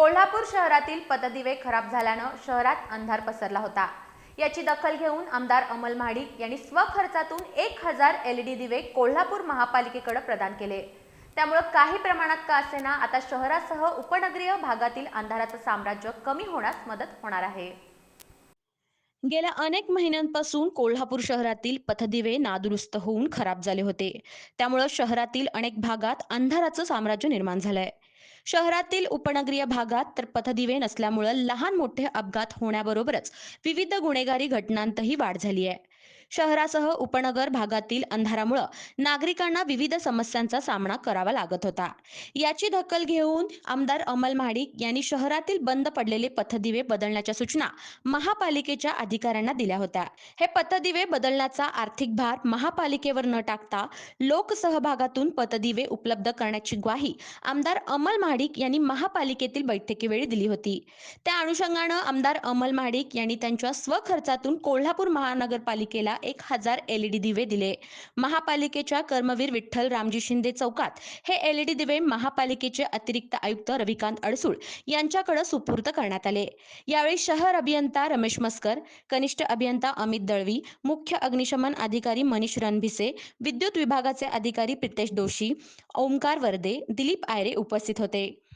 कोल्हापूर शहरातील पतदिवे खराब झाल्यानं शहरात अंधार पसरला होता. याची दखल घेऊन आमदार अमल महाडिक यांनी स्वखर्चातून एक हजार एल डी दिवे कोल्हापूर महापालिकेकडे प्रदान केले. त्यामुळे काही प्रमाणात का असेना आता शहरासह उपनगरीय भागातील अंधाराचं साम्राज्य कमी होण्यास मदत होणार आहे. गेल्या अनेक महिन्यांपासून कोल्हापूर शहरातील पथदिवे नादुरुस्त होऊन खराब झाले होते. त्यामुळं शहरातील अनेक भागात अंधाराचं साम्राज्य निर्माण झालंय. शहरातील उपनगरीय भागात तर पथदिवे नसल्यामुळं लहान मोठे अपघात होण्याबरोबरच विविध गुन्हेगारी घटनांतही वाढ झाली आहे. शहरासह उपनगर भागातील अंधारामुळं नागरिकांना विविध समस्यांचा सामना करावा लागत होता. याची दखल घेऊन आमदार अमल महाडिक यांनी शहरातील बंद पडलेले पथदिवे बदलण्याच्या सूचना महापालिकेच्या अधिकाऱ्यांना दिल्या होत्या. हे पथदिवे बदलण्याचा आर्थिक भार महापालिकेवर न टाकता लोकसहभागातून पथदिवे उपलब्ध करण्याची ग्वाही आमदार अमल महाडिक यांनी महापालिकेतील बैठकीवेळी दिली होती. त्या अनुषंगानं आमदार अमल महाडिक यांनी त्यांच्या स्वखर्चातून कोल्हापूर महानगरपालिकेला एक हजार एलईडी दिवे दिले. महापालिकेच्या कर्मवीर विठ्ठल रामजी शिंदे चौकात हे एलईडी दिवे महापालिकेचे अतिरिक्त आयुक्त रविकांत अडसूळ यांच्याकडे सुपूर्द करण्यात आले. यावेळी शहर अभियंता रमेश मस्कर कनिष्ठ अभियंता अमित दळवी मुख्य अग्निशमन अधिकारी मनीष रणभिसे विद्युत विभागाचे अधिकारी प्रितेश दोषी ओमकार वर्दे दिलीप आयरे उपस्थित होते.